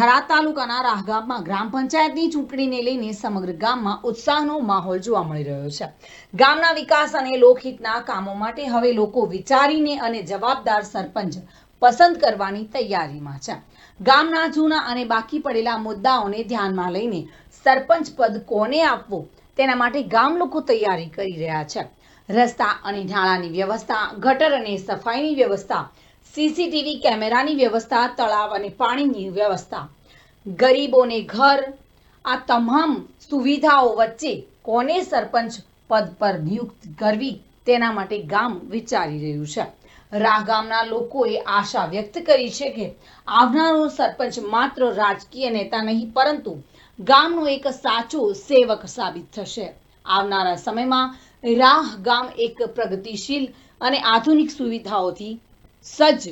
થરાદ તાલુકાના રાહગામમાં ગ્રામ પંચાયતની ચૂંટણીને લઈને સમગ્ર ગામમાં ઉત્સાહનો માહોલ જોવા મળી રહ્યો છે. ગામના વિકાસ અને લોકહિતના કામો માટે હવે લોકો વિચારીને અને જવાબદાર સરપંચ પસંદ કરવાની તૈયારીમાં છે. ગામના જૂના અને બાકી પડેલા મુદ્દાઓને ધ્યાનમાં લઈને સરપંચ પદ કોને આપવું તેના માટે ગામ લોકો તૈયારી કરી રહ્યા છે. રસ્તા અને નાળાની વ્યવસ્થા, ગટર અને સફાઈની વ્યવસ્થા સીસીટીવી કેમેરાની વ્યવસ્થા, તળાવ અને પાણીની વ્યવસ્થા. ગરીબોને ઘર, આ તમામ સુવિધાઓ વચ્ચે કોને સરપંચ પદ પર નિયુક્ત કરવી તેના માટે ગામ વિચારી રહ્યું છે. રાહ ગામના લોકોએ આશા વ્યક્ત કરી છે કે આવનારો સરપંચ માત્ર રાજકીય નેતા નહીં, પરંતુ ગામનો એક સાચો સેવક સાબિત થશે. આવનારા સમયમાં રાહ ગામ એક પ્રગતિશીલ અને આધુનિક સુવિધાઓથી સજ્જ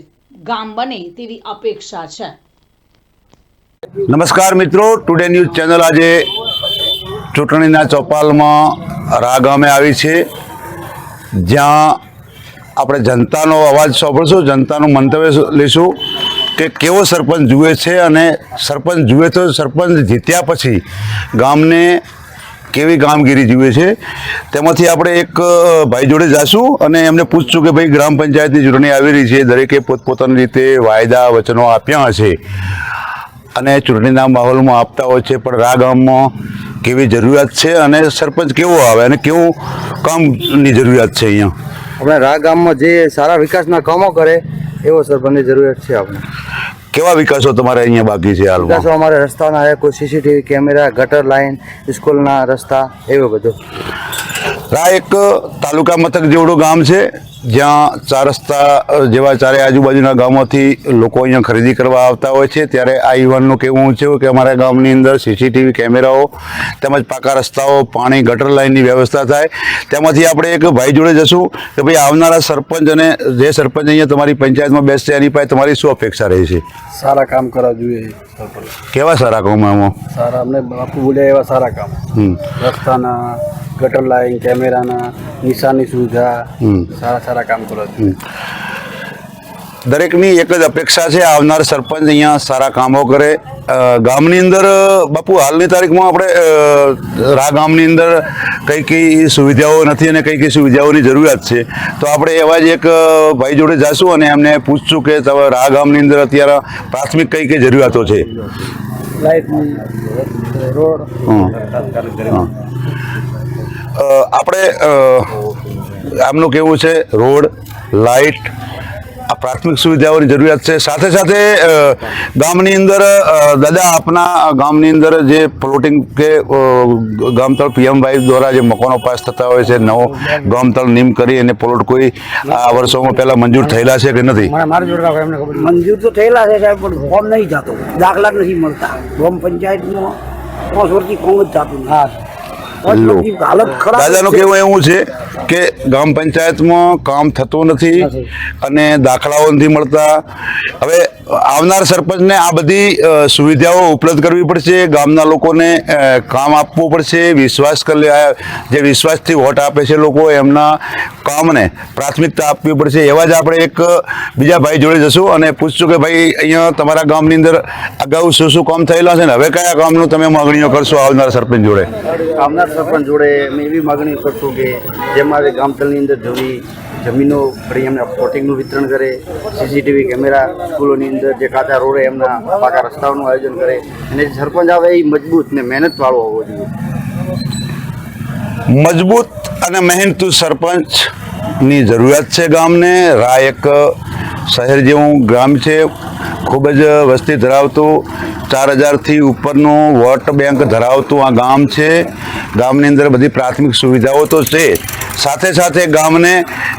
ગામ બને તેવી અપેક્ષા છે. નમસ્કાર મિત્રો ટુડે ન્યૂઝ ચેનલ આજે ચૂંટણીના ચોપાલમાં રા ગામે આવી છે. જ્યાં આપણે જનતાનો અવાજ સાંભળશું, જનતાનું મંતવ્ય લઈશું કે કેવો સરપંચ જુએ છે અને સરપંચ જુએ તો સરપંચ જીત્યા પછી ગામને કેવી કામગીરી જુએ છે? તેમાંથી આપણે એક ભાઈ જોડે જાશું અને એમને પૂછશું કે ભાઈ ગ્રામ પંચાયતની ચૂંટણી આવી રહી છે, દરેકે પોતપોતાની રીતે વાયદા, વચનો આપ્યા હશે. અને ચૂંટણીના માહોલમાં આપતા હોય છે, પણ રા ગામમાં કેવી જરૂરિયાત છે અને સરપંચ કેવો આવે અને કેવું કામની જરૂરિયાત છે અહીંયા? આપણે રા ગામમાં જે સારા વિકાસના કામો કરે, એવો સરપંચની જરૂરિયાત છે આપણે. કેવા વિકાસો તમારે અહીંયા બાકી છે હાલ વિકાસો અમારે રસ્તાના છે કોઈ સીસીટીવી કેમેરા ગટર લાઈન સ્કૂલના રસ્તા એવું બધું. રા એક તાલુકા મથક જેવડું ગામ છે. જ્યાં ચાર રસ્તા જેવા ચારે આજુબાજુના ગામોથી લોકો અહીંયા ખરીદી કરવા આવતા હોય છે ત્યારે આ યુવાનનું કહેવું છે કે અમારા ગામની અંદર સીસીટીવી કેમેરાઓ તેમજ પાકા રસ્તાઓ પાણી ગટર લાઇનની વ્યવસ્થા થાય. તેમાંથી આપણે એક ભાઈ જોડે જશું કે ભાઈ આવનારા સરપંચ અને જે સરપંચ અહીંયા તમારી પંચાયતમાં બેસશે એની પાસે તમારી શું અપેક્ષા રહી છે? સારા કામ કરવા જોઈએ કેવા સારા કામોમાં સારા અમને બાપુ બોલ્યા એવા સારા કામ. રસ્તાના ગટર લાઈન કેમેરાના નિશાની સુવિધા સારા સારા કામ કરો દરેકની એક જ અપેક્ષા છે આવનાર સરપંચ અહીંયા સારા કામો કરે. ગામની અંદર બાપુ હાલની તારીખમાં આપણે રા ગામની અંદર કઈ કઈ સુવિધાઓ નથી અને કઈ કઈ સુવિધાઓની જરૂરિયાત છે. તો આપણે એવા જ એક ભાઈ જોડે જાશું અને એમને પૂછશું કે તમે રા ગામની અંદર અત્યારે પ્રાથમિક કઈ કઈ જરૂરિયાતો છે. આપણે આમનું કેવું છે? રોડ લાઇટ આ પ્રાથમિક સુવિધાઓની જરૂરિયાત છે. સાથે સાથે ગામની અંદર દાદા આપના ગામની અંદર જે પ્લોટિંગ કે ગામતળ પીએમભાઈ દ્વારા જે મકાનો પાસ થતા હોય છે નવો ગામતળ નિમ કરી અને પ્લોટ કોઈ આ વર્ષોમાં પહેલાં મંજૂર થયેલા છે કે નથી? મંજૂર તો થયેલા છે સાહેબ પણ ફોર્મ નહીં જતો. દાખલા નથી મળતા. ગ્રામ પંચાયતનો પાંચ વર્ષથી ફોર્મ જ હાલત ખરાબ દાદાનું કેવું એવું છે કે ગ્રામ પંચાયતમાં કામ થતું નથી અને દાખલાઓ નથી મળતા. હવે આવનાર સરપંચને આ બધી સુવિધાઓ ઉપલબ્ધ કરવી પડશે ગામના લોકોને કામ આપવું પડશે વિશ્વાસ કરી જે વિશ્વાસથી વોટ આપે છે લોકો એમના કામને પ્રાથમિકતા આપવી પડશે. એવા જ આપણે એક બીજા ભાઈ જોડે જશું અને પૂછશું કે ભાઈ અહીંયા તમારા ગામની અંદર અગાઉ શું શું કામ થયેલા છે ને? હવે કયા કામનું તમે માગણીઓ કરશો આવનાર સરપંચ જોડે? આવનાર સરપંચ જોડે અમે એવી માગણી કરશું કે જેમ આવે ગામતળની અંદર જવી, જમીનો ફરી એમને પ્લોટિંગનું વિતરણ કરે સીસીટીવી કેમેરા સ્કૂલોની અંદર જે કાચા રોડે એમના પાકા રસ્તાઓનું આયોજન કરે. અને સરપંચ આવે એ મજબૂત ને મહેનતવાળો હોવો જોઈએ. મજબૂત અને મહેનતુ સરપંચની જરૂરિયાત છે ગામને. રા એક શહેર જેવું ગામ છે. ખૂબ જ વસ્તી ધરાવતું, ચાર હજારથી ઉપરનું વોટ બેંક ધરાવતું આ ગામ છે. ગામની અંદર બધી પ્રાથમિક સુવિધાઓ તો છે. સાથે સાથે ગામને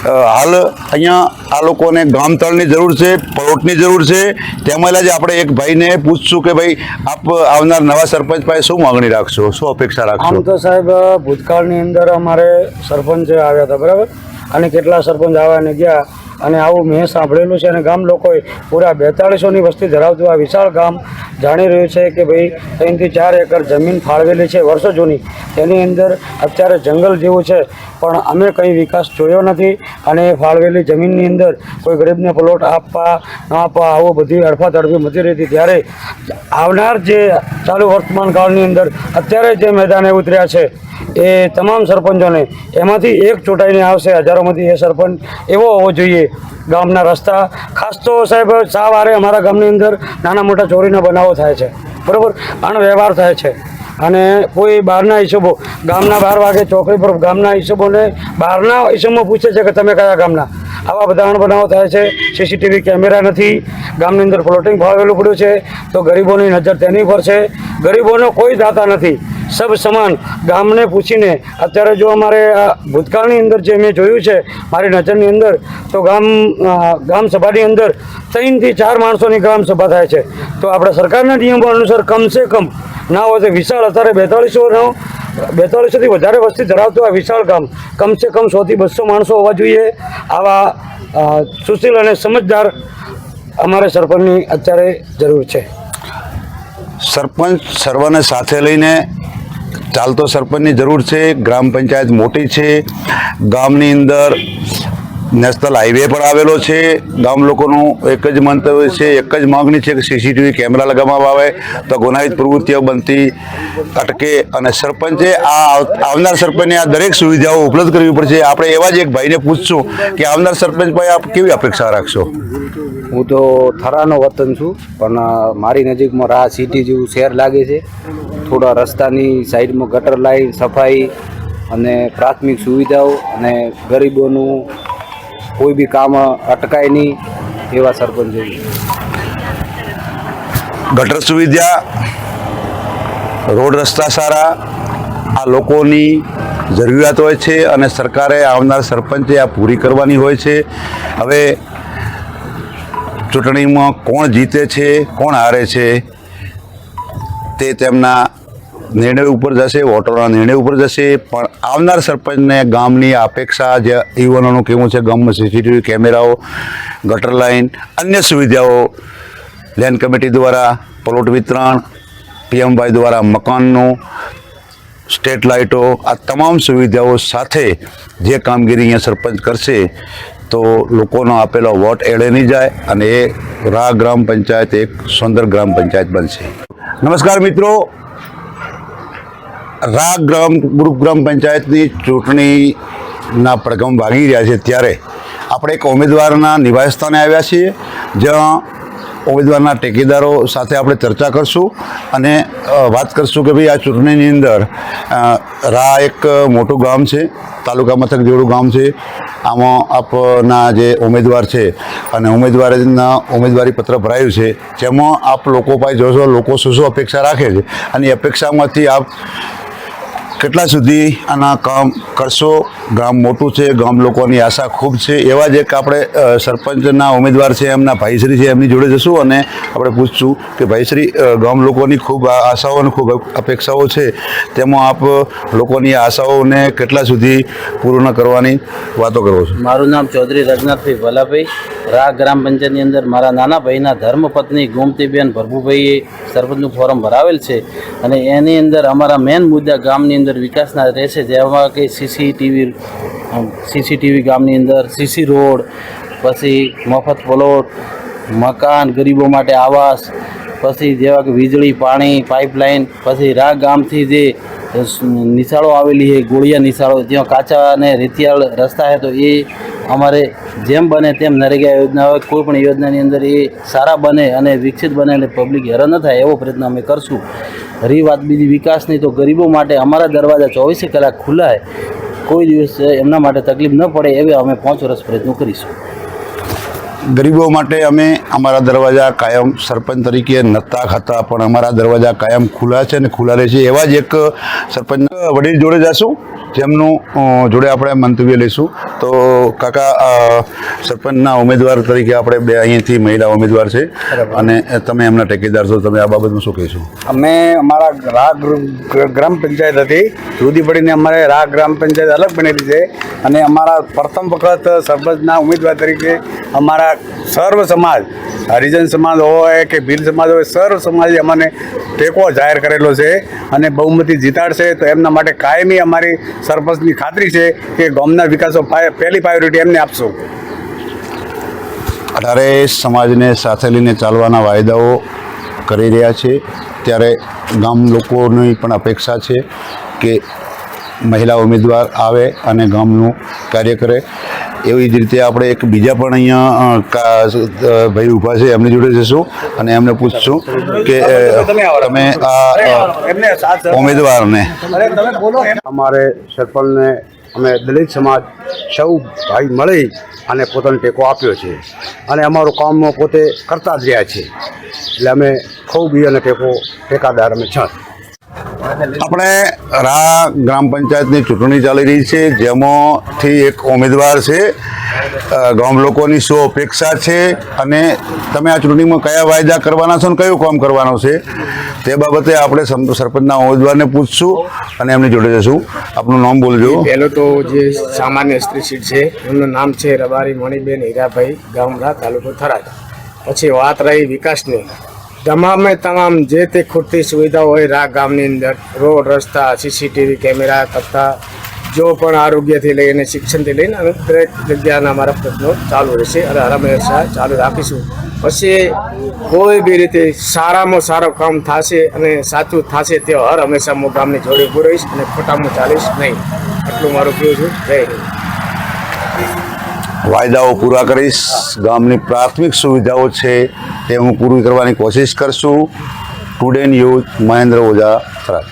હાલ અહીંયા આ લોકોને ગામતળની જરૂર છે, પ્લોટની જરૂર છે. તેમાં જ આપણે એક ભાઈને પૂછશું કે ભાઈ, આપ આવનાર નવા સરપંચ પાસે શું માગણી રાખશો? શું અપેક્ષા રાખશો? આમ તો સાહેબ, ભૂતકાળની અંદર અમારે સરપંચ આવ્યા હતા, બરાબર? અને કેટલા સરપંચ આવ્યા ને ગયા. અને આવું મેં સાંભળેલું છે અને ગામ લોકોએ પૂરા બેતાળીસોની વસ્તી ધરાવતું આ વિશાળ ગામ જાણી રહ્યું છે કે ભાઈ ત્રણથી ચાર એકર જમીન ફાળવેલી છે વર્ષો જૂની. તેની અંદર અત્યારે જંગલ જેવું છે, પણ અમે કંઈ વિકાસ જોયો નથી અને ફાળવેલી જમીનની અંદર કોઈ ગરીબને પ્લોટ આપવા, ન આપવા, આવું બધી અડફાતડફી મચી રહી ત્યારે આવનાર જે ચાલુ વર્તમાન કાળની અંદર અત્યારે જે મેદાને ઉતર્યા છે એ તમામ સરપંચોને એમાંથી એક ચૂંટાઈને આવશે, હજારોમાંથી એ સરપંચ. એવો હોવો જોઈએ ગામના રસ્તા. ખાસ તો સાહેબ સાવારે અમારા ગામની અંદર નાના મોટા ચોરીના બનાવો થાય છે. બરાબર? અણવ્યવહાર થાય છે. અને કોઈ બહારના હિસાબો ગામના બાર વાગે ચોકડી પર ગામના હિસાબોને બહારના હિસાબમાં પૂછે છે કે તમે કયા ગામના? આવા બધા અણબનાવો થાય છે. સીસીટીવી કેમેરા નથી. ગામની અંદર ફ્લોટિંગ ફાળવેલું પડ્યું છે. તો ગરીબોની નજર તેની પર છે. ગરીબોનો કોઈ દાતા નથી. સબ સમાન ગામને પૂછીને અત્યારે જો અમારે ભૂતકાળની અંદર જે મેં જોયું છે, મારી નજરની અંદર, તો ગામ ગામ સભાની અંદર ત્રણથી ચાર માણસોની ગ્રામ સભા થાય છે. તો આપણે સરકારના નિયમો અનુસાર કમસે કમ ના હોય તો વિશાળ, અત્યારે બેતાળીસોનો બેતાળીસોથી વધારે વસ્તી ધરાવતું આ વિશાળ ગામ કમસે કમ સોથી બસો માણસો હોવા જોઈએ. આવા સુશીલ અને સમજદાર અમારે સરપંચની અત્યારે જરૂર છે. સરપંચ સર્વને સાથે લઈને ચાલતો સરપંચની જરૂર છે, ગ્રામ પંચાયત મોટી છે, ગામની અંદર નેશનલ હાઈવે પર આવેલો છે, ગામ લોકોનું એક જ મંતવ્ય છે, એક જ માગણી છે કે સીસીટીવી કેમેરા લગાવવામાં આવે તો ગુનાહિત પ્રવૃત્તિઓ બનતી અટકે અને સરપંચે આ આવનાર સરપંચને આ દરેક સુવિધાઓ ઉપલબ્ધ કરવી પડશે. આપણે એવા જ એક ભાઈને પૂછશું કે આવનાર સરપંચ ભાઈ આપ કેવી અપેક્ષા રાખશો? હું તો થરાનો વતન છું, પણ મારી નજીકમાં રાહ સિટી જેવું શહેર લાગે છે. થોડા રસ્તાની સાઈડમાં ગટર લાઈન, સફાઈ અને પ્રાથમિક સુવિધાઓ અને ગરીબોનું કોઈ બી કામ અટકાય નહીં એવા સરપંચ ગટર સુવિધા, રોડ રસ્તા સારા, આ લોકોની જરૂરિયાત હોય છે અને સરકારે આવનાર સરપંચે આ પૂરી કરવાની હોય છે. હવે ચૂંટણીમાં કોણ જીતે છે, કોણ હારે છે, તે તેમના નિર્ણય ઉપર જશે, વોટરોના નિર્ણય ઉપર જશે. પણ આવનાર સરપંચને ગામની અપેક્ષા જે યુવાનોનું કહેવું છે, ગામમાં સીસીટીવી કેમેરાઓ, ગટર લાઇન, અન્ય સુવિધાઓ લેન્ડ કમિટી દ્વારા, પ્લોટ વિતરણ પીએમભાઈ દ્વારા મકાનનું સ્ટેટ લાઇટો, આ તમામ સુવિધાઓ સાથે જે કામગીરી અહીંયા સરપંચ કરશે તો લોકોનો આપેલો વોટ એળે નહીં જાય અને એ રા ગ્રામ પંચાયત એક સુંદર ગ્રામ પંચાયત બનશે. નમસ્કાર મિત્રો. રા ગ્રામ ગ્રુપ ગ્રામ પંચાયતની ચૂંટણીના પડઘમ ભાગી રહ્યા છે ત્યારે આપણે એક ઉમેદવારના નિવાસ સ્થાને આવ્યા છીએ, જ્યાં ઉમેદવારના ટેકેદારો સાથે આપણે ચર્ચા કરશું અને વાત કરશું કે ભાઈ આ ચૂંટણીની અંદર રા એક મોટું ગામ છે, તાલુકા મથક જેવડું ગામ છે. આમાં આપના જે ઉમેદવાર છે અને ઉમેદવારના ઉમેદવારી પત્ર ભરાયું છે, જેમાં આપ લોકો પાસે જોશો, લોકો શું શું અપેક્ષા રાખે છે અને અપેક્ષામાંથી આપ કેટલા સુધી આના કામ કરશો? ગામ મોટું છે, ગામ લોકોની આશા ખૂબ છે. એવા જ એક આપણે સરપંચના ઉમેદવાર છે, એમના ભાઈશ્રી છે, એમની જોડે જશું અને આપણે પૂછશું કે ભાઈશ્રી ગામ લોકોની ખૂબ આશાઓ અને ખૂબ અપેક્ષાઓ છે. તેમાં આપ લોકોની આશાઓને કેટલા સુધી પૂર્ણ કરવાની વાતો કરો છો? મારું નામ ચૌધરી રઘનાથભાઈ ભલાભાઈ. રા ગ્રામ પંચાયતની અંદર મારા નાના ભાઈના ધર્મપત્ની ગોમતીબેન ભરભુભાઈએ સરપંચનું ફોરમ ભરાવેલ છે. અને એની અંદર અમારા મેન મુદ્દા ગામની અંદર વિકાસના રહેશે જેમાં કે સીસીટીવી સીસીટીવી ગામની અંદર સીસી રોડ, પછી મફત પ્લોટ મકાન, ગરીબો માટે આવાસ, પછી જેવા કે વીજળી, પાણી પાઇપલાઇન પછી રા ગામથી જે નિશાળો આવેલી છે, ગોળિયા નિશાળો, જ્યાં કાચા અને રેતિયાળ રસ્તા છે, તો એ અમારે જેમ બને તેમ નરેગા યોજના હોય, કોઈ યોજનાની અંદર એ સારા બને અને વિકસિત બને એટલે પબ્લિક હેરાન ન થાય, એવો પ્રયત્ન અમે કરશું. રહી વાત બીજી વિકાસની તો ગરીબો માટે અમારા દરવાજા ચોવીસે કલાક ખુલ્લા કોઈ દિવસ એમના માટે તકલીફ ન પડે એવે અમે પાંચ વર્ષ પ્રયત્નો કરીશું. ગરીબો માટે અમે અમારા દરવાજા કાયમ સરપંચ તરીકે નતા ખાતા પણ અમારા દરવાજા કાયમ ખુલ્લા છે અને ખુલ્લા રહે છે એવા જ એક સરપંચ વડીલ જોડે જશું. જેમનું જોડે આપણે મંતવ્ય લઈશું. તો કાકા સરપંચના ઉમેદવાર તરીકે આપણે બે અહીંયાથી મહિલા ઉમેદવાર છે. અને તમે એમના ટેકેદાર છો તમે આ બાબતમાં શું કહીશું? અમે અમારા રા ગ્ર- ગ્ર- ગ્રામ પંચાયત હતી. જુદી પડીને અમારે રા ગ્રામ પંચાયત અલગ બનેલી છે. અને અમારા પ્રથમ વખત સરપંચના ઉમેદવાર તરીકે અમારા સર્વ સમાજ હરિજન સમાજ હોય કે ભીલ સમાજ હોય સર્વ સમાજે અમને ટેકો જાહેર કરેલો છે. અને બહુમતી જીતાડશે તો એમના માટે કાયમી અમારી સરપંચની ખાતરી છે કે ગામના વિકાસો પહેલી પ્રાયોરિટી એમને આપશું. અઢારે સમાજને સાથે લઈને ચાલવાના વાયદાઓ કરી રહ્યા છે. ત્યારે ગામ લોકોની પણ અપેક્ષા છે કે મહિલા ઉમેદવાર આવે અને ગામનું કાર્ય કરે. એવી જ રીતે આપણે એક બીજા પણ અહીંયા ભાઈ ઊભા છે, એમની જોડે જઈશું અને એમને પૂછશું કે તમે આ ઉમેદવારને. અમારે સરપંચને અમે દલિત સમાજ સૌ ભાઈ મળી અને પોતાનો ટેકો આપ્યો છે. અને અમારું કામ પોતે કરતા જ રહ્યા છે. એટલે અમે ખૂબ બી અને ટેકો, ટેકાદાર અમે છે. આપણે રા ગ્રામ પંચાયતની ચૂંટણી ચાલી રહી છે. જેમાંથી એક ઉમેદવાર છે. ગામ લોકોની શું અપેક્ષા છે અને તમે આ ચૂંટણીમાં કયા વાયદા કરવાના છો અને કયું કામ કરવાનું છે તે બાબતે આપણે સરપંચના ઉમેદવારને પૂછશું અને એમની જોડે જશું. આપનું નામ બોલજો. પહેલો તો જે સામાન્ય સ્ત્રી સીટ છે, એમનું નામ છે રબારી મણિબેન હીરાભાઈ ગામડા તાલુકો થરાદ. પછી વાત રહી વિકાસની. તમામે તમામ જે તે ખૂટતી સુવિધાઓ હોય રા ગામની અંદર, રોડ, રસ્તા સીસીટીવી કેમેરા તથા જો પણ આરોગ્યથી લઈને શિક્ષણથી લઈને અમે દરેક જગ્યાના અમારા પ્રશ્નો ચાલુ રહેશે અને હંમેશા ચાલુ રાખીશું. પછી કોઈ બી રીતે સારામાં સારું કામ થશે અને સાચું થશે તે હર હંમેશા હું ગામની જોડે ઊભો રહીશ અને ખોટામાં ચાલીશ નહીં. એટલું મારું કહ્યું છું. જય હિન્દ. વાયદાઓ પૂરા કરીશ. ગામની પ્રાથમિક સુવિધાઓ છે તે હું પૂરી કરવાની કોશિશ કરશું. ટુડેન યુથ મહેન્દ્ર ઓઝા થરાદ.